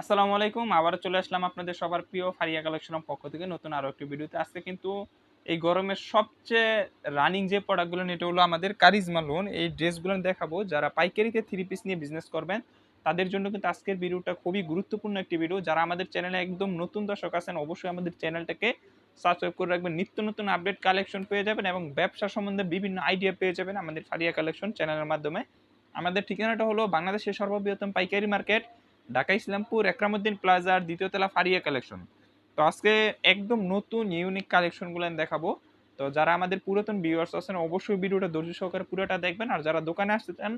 আসসালামু আলাইকুম। আবার চলে আসলাম আপনাদের সবার প্রিয় ফারিয়া কালেকশনের পক্ষ থেকে নতুন আরও একটি ভিডিওতে। আজকে কিন্তু এই গরমের সবচেয়ে রানিং যে প্রোডাক্টগুলো এটা হলো আমাদের কারিজমা লোন এই ড্রেসগুলো দেখাবো। যারা পাইকারিতে থ্রি পিস নিয়ে বিজনেস করবেন, তাদের জন্য কিন্তু আজকের ভিডিওটা খুবই গুরুত্বপূর্ণ একটি ভিডিও যারা আমাদের চ্যানেলে একদম নতুন দর্শক আছেন, অবশ্যই আমাদের চ্যানেলটাকে সাবস্ক্রাইব করে রাখবেন। নিত্য নতুন আপডেট কালেকশন পেয়ে যাবেন এবং ব্যবসা সম্বন্ধে বিভিন্ন আইডিয়া পেয়ে যাবেন আমাদের ফারিয়া কালেকশন চ্যানেলের মাধ্যমে। আমাদের ঠিকানাটা হলো বাংলাদেশের সর্ববৃহত্তম পাইকারি মার্কেট ঢাকা ইসলামপুর একরামুদ্দিন প্লাজার দ্বিতীয় তলা ফারিয়া কালেকশন। তো আজকে একদম নতুন ইউনিক কালেকশনগুলো দেখাবো। তো যারা আমাদের পুরাতন ভিউয়ার্স আছেন, অবশ্যই ভিডিওটা ধৈর্য সহকারে পুরোটা দেখবেন। আর যারা দোকানে আসতে চান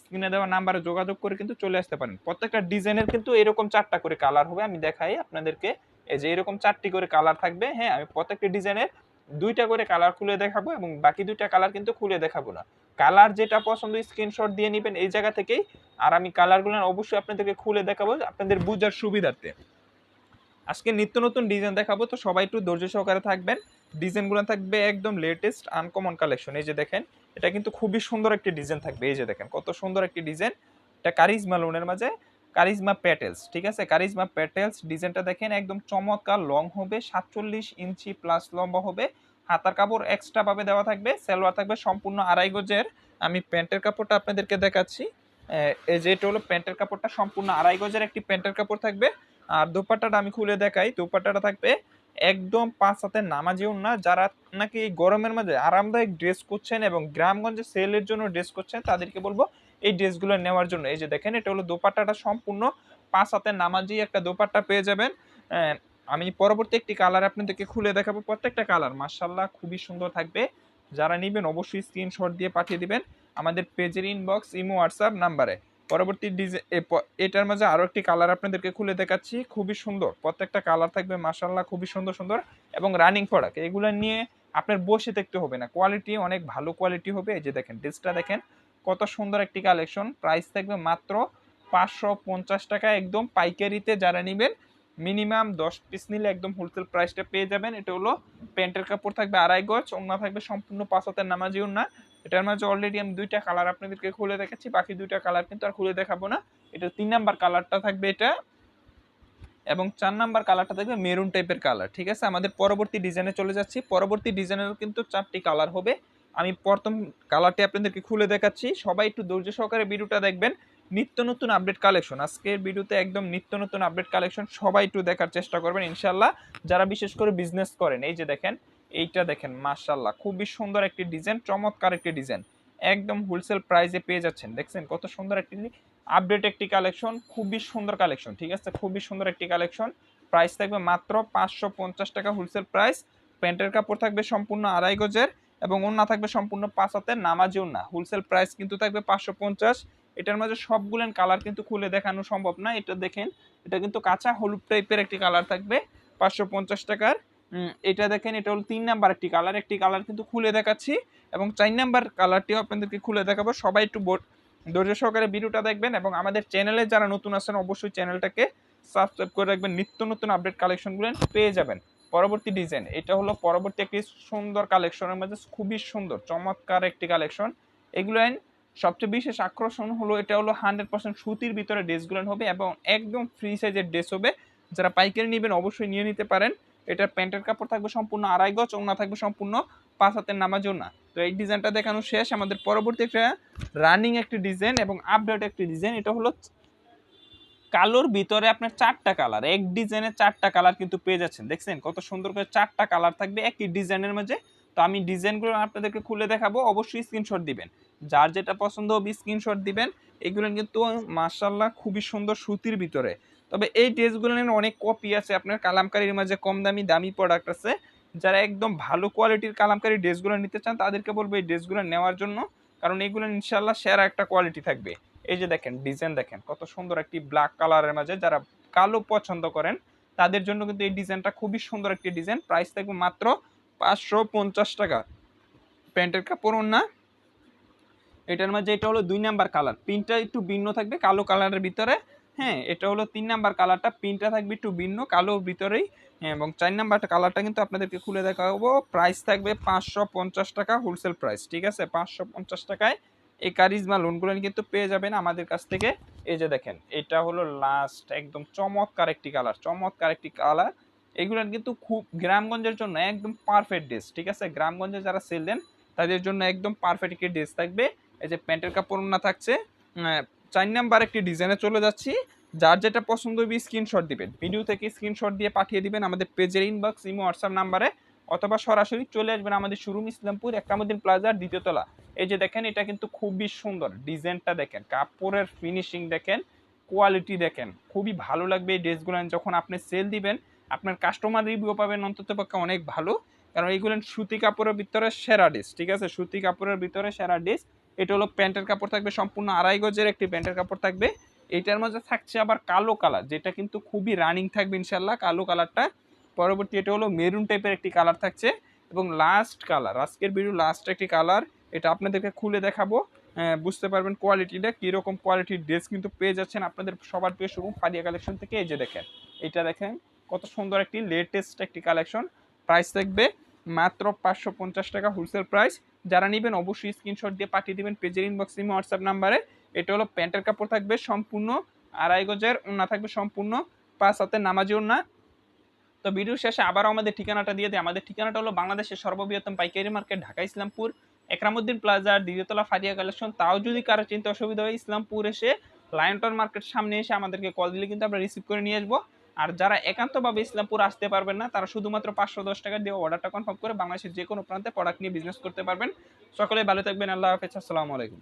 স্ক্রিনে দেওয়া নাম্বারে যোগাযোগ করে কিন্তু চলে আসতে পারেন। প্রত্যেকটা ডিজাইনের কিন্তু এরকম চারটা করে কালার হবে, আমি দেখাই আপনাদেরকে। এই যে এরকম চারটি করে কালার থাকবে হ্যাঁ আমি প্রত্যেকটা ডিজাইনের দুইটা করে কালার খুলে দেখাবো এবং বাকি দুইটা কালার কিন্তু খুলে দেখাবো না। কালার যেটা পছন্দ স্ক্রিনশট দিয়ে নেবেন এই জায়গা থেকেই। আর আমি কালারগুলো অবশ্যই আপনাদেরকে খুলে দেখাবো, আপনাদের বুঝার সুবিধার্থে। আজকে নিত্য নতুন ডিজাইন দেখাবো, তো সবাই একটু ধৈর্য সহকারে থাকবেন। ডিজাইনগুলো থাকবে একদম লেটেস্ট আনকমন কালেকশন এই যে দেখেন, এটা কিন্তু খুবই সুন্দর একটি ডিজাইন থাকবে। এই যে দেখেন, কত সুন্দর একটি ডিজাইন এটা কারিজমা লোনের মাঝে কারিজমা প্যাটেলস ঠিক আছে? কারিজমা প্যাটেলস ডিজাইনটা দেখেন, একদম চমৎকার লং হবে, সাতচল্লিশ ইঞ্চি প্লাস লম্বা হবে। হাতার কাপড় এক্সট্রা ভাবে দেওয়া থাকবে, সালোয়ার থাকবে সম্পূর্ণ আড়াই গজের। আমি প্যান্টের কাপড়টা আপনাদেরকে দেখাচ্ছি। এই যে এটা হলো প্যান্টের কাপড়টা সম্পূর্ণ আড়াই গজের একটি প্যান্টের কাপড় থাকবে। আর দোপাট্টাটা আমি খুলে দেখাই। দোপাট্টাটা থাকবে একদম পাঁচ হাতে নামাজিও না। যারা নাকি গরমের মাঝে আরামদায়ক ড্রেস করছেন এবং গ্রামগঞ্জে সেলের জন্য ড্রেস করছেন, তাদেরকে বলব এই ড্রেসগুলো নেওয়ার জন্য। এই যে দেখেন, এটা হলো দোপাট্টাটা সম্পূর্ণ পাঁচ হাতে নামাজি একটা দোপাট্টা পেয়ে যাবেন। আমি পরবর্তী একটি কালার আপনাদেরকে খুলে দেখাবো। প্রত্যেকটা কালার মার্শাল্লাহ খুবই সুন্দর থাকবে। যারা নেবেন অবশ্যই স্ক্রিনশট দিয়ে পাঠিয়ে দিবেন আমাদের পেজের ইনবক্স ইমো হোয়াটসঅ্যাপ নাম্বারে পরবর্তী ডিজাইন এটার মাঝে আরও একটি কালার আপনাদেরকে খুলে দেখাচ্ছি। খুবই সুন্দর। প্রত্যেকটা কালার থাকবে মার্শাল্লাহ খুবই সুন্দর সুন্দর এবং রানিং প্রোডাক্ট এগুলো নিয়ে আপনার বসে দেখতে হবে না। কোয়ালিটি অনেক ভালো কোয়ালিটি হবে। এই যে দেখেন ড্রেসটা দেখেন, কত সুন্দর একটি কালেকশন প্রাইস থাকবে মাত্র পাঁচশো পঞ্চাশ টাকা। একদম পাইকারিতে যারা নেবেন মিনিমাম দশ পিস নিলে একদম হোলসেল প্রাইসটা পেয়ে যাবেন। এটা হলো প্যান্টের কাপড় থাকবে আড়াই গজ ওনা থাকবে সম্পূর্ণ পাঁচ হাতের নামাজি না এটার মাঝে অলরেডি আমি দুইটা কালার আপনাদেরকে খুলে দেখাচ্ছি, বাকি দুইটা কালার কিন্তু আর খুলে দেখাবো না। এটা তিন নাম্বার কালারটা থাকবে এটা। এবং চার নাম্বার কালারটা থাকবে মেরুন টাইপের কালার ঠিক আছে? আমাদের পরবর্তী ডিজাইনে চলে যাচ্ছি। পরবর্তী ডিজাইনেরও কিন্তু চারটি কালার হবে। আমি প্রথম কালারটি আপনাদেরকে খুলে দেখাচ্ছি। সবাই একটু ধৈর্য সহকারে ভিডিওটা দেখবেন। নিত্য নতুন আপডেট কালেকশন আজকের ভিডিওতে একদম নিত্য নতুন আপডেট কালেকশন সবাই একটু দেখার চেষ্টা করবেন ইনশাল্লাহ যারা বিশেষ করে বিজনেস করেন, এই যে দেখেন, এইটা দেখেন মাশাল্লাহ খুবই সুন্দর একটি ডিজাইন চমৎকার একটি ডিজাইন একদম হোলসেল প্রাইসে পেয়ে যাচ্ছেন, দেখছেন? কত সুন্দর একটি আপডেট একটি কালেকশন খুবই সুন্দর কালেকশন ঠিক আছে? খুবই সুন্দর একটি কালেকশন প্রাইস থাকবে মাত্র পাঁচশো পঞ্চাশ টাকা হোলসেল প্রাইস প্যান্টের কাপড় থাকবে সম্পূর্ণ আড়াই গজের এবং ওন্না থাকবে সম্পূর্ণ পাঁচ হাতের, নামাজি ওন্না হোলসেল প্রাইস কিন্তু থাকবে পাঁচশো পঞ্চাশ। এটার মাঝে সবগুলেন কালার কিন্তু খুলে দেখানো সম্ভব না। এটা দেখেন, এটা কিন্তু কাঁচা হলুদ টাইপের একটি কালার থাকবে, পাঁচশো পঞ্চাশ টাকার। এটা দেখেন, এটা হলো তিন নাম্বার একটি কালার একটি কালার কিন্তু খুলে দেখাচ্ছি। এবং চার নাম্বার কালারটিও আপনাদেরকে খুলে দেখাবো। সবাই একটু ধৈর্য সহকারে ভিডিওটা দেখবেন এবং আমাদের চ্যানেলে যারা নতুন আছেন, অবশ্যই চ্যানেলটাকে সাবস্ক্রাইব করে রাখবেন। নিত্য নতুন আপডেট কালেকশনগুলো পেয়ে যাবেন। পরবর্তী ডিজাইন এটা হলো পরবর্তী একটি সুন্দর কালেকশনের মধ্যে খুবই সুন্দর, চমৎকার একটি কালেকশন এগুলো সবচেয়ে বিশেষ আকর্ষণ হলো, এটা হলো হান্ড্রেড পার্সেন্ট সুতির ভিতরে ড্রেসগুলো হবে এবং একদম ফ্রি সাইজের ড্রেস হবে। যারা পাইকারি নেবেন অবশ্যই নিয়ে নিতে পারেন। এটার প্যান্টের কাপড় থাকবে সম্পূর্ণ আড়াই গজ ওনা থাকবে সম্পূর্ণ পাঁচ হাতের নামাজও না তো এই ডিজাইনটা দেখানো শেষ। আমাদের পরবর্তী একটা রানিং একটি ডিজাইন এবং আপডেট একটি ডিজাইন। এটা হলো কালোর ভিতরে আপনার চারটা কালার। এক ডিজাইনের চারটা কালার কিন্তু পেয়ে যাচ্ছেন। দেখছেন কত সুন্দর করে চারটা কালার থাকবে একই ডিজাইনের মাঝে। তো আমি ডিজাইনগুলো আপনাদেরকে খুলে দেখাবো। অবশ্যই স্ক্রিনশট দিবেন। যার যেটা পছন্দ হবে স্ক্রিনশট দিবেন। এগুলো কিন্তু মার্শাল্লাহ খুবই সুন্দর সুতির ভিতরে। তবে এই ড্রেসগুলোর অনেক কপি আছে। আপনার কালামকারীর মাঝে কম দামি দামি প্রোডাক্ট আছে। যারা একদম ভালো কোয়ালিটির কালামকারী ড্রেসগুলো নিতে চান, তাদেরকে বলব এই ড্রেসগুলো নেওয়ার জন্য। কারণ এগুলো ইনশাল্লাহ সেরা একটা কোয়ালিটি থাকবে। এই যে দেখেন ডিজাইন দেখেন, কত সুন্দর একটি ব্ল্যাক কালারের মাঝে যারা কালো পছন্দ করেন, তাদের জন্য কিন্তু এই ডিজাইনটা খুবই সুন্দর একটি ডিজাইন প্রাইস থাকবে মাত্র পাঁচশো পঞ্চাশ টাকা। প্যান্টের কাপড় না এটার মাঝে এটা হলো দুই নাম্বার কালার পিনটা একটু ভিন্ন থাকবে কালো কালারের ভিতরে। হ্যাঁ এটা হলো তিন নাম্বার কালারটা পিনটা থাকবে একটু ভিন্ন কালোর ভিতরেই। হ্যাঁ, এবং চার নাম্বারটা কালারটা কিন্তু আপনাদেরকে খুলে দেখাবো। প্রাইস থাকবে পাঁচশো পঞ্চাশ টাকা হোলসেল প্রাইস ঠিক আছে? পাঁচশো পঞ্চাশ টাকায় এই কারিজমা লোনগুলো কিন্তু পেয়ে যাবেন আমাদের কাছ থেকে। এই যে দেখেন এটা হলো লাস্ট একদম চমৎকার একটি কালার চমৎকার একটি কালার এগুলো কিন্তু খুব গ্রামগঞ্জের জন্য একদম পারফেক্ট ড্রেস ঠিক আছে? গ্রামগঞ্জে যারা সেল দেন তাদের জন্য একদম পারফেক্ট একটি ড্রেস থাকবে। এই যে প্যান্টের কাপড় না থাকছে চার নাম্বার একটি ডিজাইনে চলে যাচ্ছি। যার যেটা পছন্দ হবে স্ক্রিনশট দিবেন। ভিডিও থেকে স্ক্রিনশট দিয়ে পাঠিয়ে দিবেন আমাদের পেজের ইনবক্স ইমো হোয়াটসঅ্যাপ নাম্বারে অথবা সরাসরি চলে আসবেন আমাদের শোরুম ইসলামপুর একরামুদ্দিন প্লাজার দ্বিতীয় তলা। এই যে দেখেন, এটা কিন্তু খুবই সুন্দর ডিজাইনটা দেখেন। কাপড়ের ফিনিশিং দেখেন কোয়ালিটি দেখেন। খুবই ভালো লাগবে এই ড্রেসগুলো যখন আপনি সেল দিবেন, আপনার কাস্টমার রিভিউ পাবেন অন্তত পক্ষে অনেক ভালো। কারণ এইগুলো সুতি কাপড়ের ভিতরে সেরা ড্রেস ঠিক আছে? সুতি কাপড়ের ভিতরে সেরা ড্রেস এটা হলো প্যান্টের কাপড় থাকবে সম্পূর্ণ আড়াই গজের একটি প্যান্টের কাপড় থাকবে। এটার মধ্যে থাকছে আবার কালো কালার যেটা কিন্তু খুবই রানিং থাকবে ইনশাল্লাহ কালো কালারটা। পরবর্তী এটা হলো মেরুন টাইপের একটি কালার থাকছে এবং লাস্ট কালার আজকের ভিডিও লাস্ট একটি কালার এটা আপনাদেরকে খুলে দেখাবো। আহ, বুঝতে পারবেন কোয়ালিটিটা কীরকম কোয়ালিটির ড্রেস কিন্তু পেয়ে যাচ্ছেন আপনাদের সবার প্রিয় শোরুম ফারিয়া কালেকশন থেকে। এই যে দেখেন এটা দেখেন কত সুন্দর একটি লেটেস্ট একটি কালেকশন প্রাইস থাকবে মাত্র পাঁচশো পঞ্চাশ টাকা হোলসেল প্রাইস যারা নেবেন অবশ্যই স্ক্রিনশট দিয়ে পাঠিয়ে দেবেন পেজের ইনবক্স ইমো হোয়াটসঅ্যাপ নাম্বারে। এটা হলো প্যান্টের কাপড় থাকবে সম্পূর্ণ, আড়াই গজের ওনা থাকবে সম্পূর্ণ, পাঁচ হাতের নামাজি ওনা তো ভিডিও শেষে আবারও আমাদের ঠিকানাটা দিয়ে দিই। আমাদের ঠিকানাটা হলো বাংলাদেশের সর্ববৃহত্তম পাইকারি মার্কেট, ঢাকা ইসলামপুর, একরামুদ্দিন প্লাজার দ্বিতীয়তলা ফারিয়া কালেকশন। তাও যদি কারও চিন্তা অসুবিধা হয় ইসলামপুর এসে, লায়নটন মার্কেট সামনে এসে আমাদেরকে কল দিলে কিন্তু আমরা রিসিভ করে নিয়ে আসব। আর যারা একান্তভাবে ইসলামপুর আসতে পারবেন না, তারা শুধুমাত্র পাঁচশো দশ টাকা দিয়ে অর্ডারটা কনফার্ম করে বাংলাদেশের যে কোনো প্রান্তে প্রোডাক্ট নিয়ে বিজনেস করতে পারবেন। সকলে ভালো থাকবেন, আল্লাহ হাফেজ, আসসালামু আলাইকুম।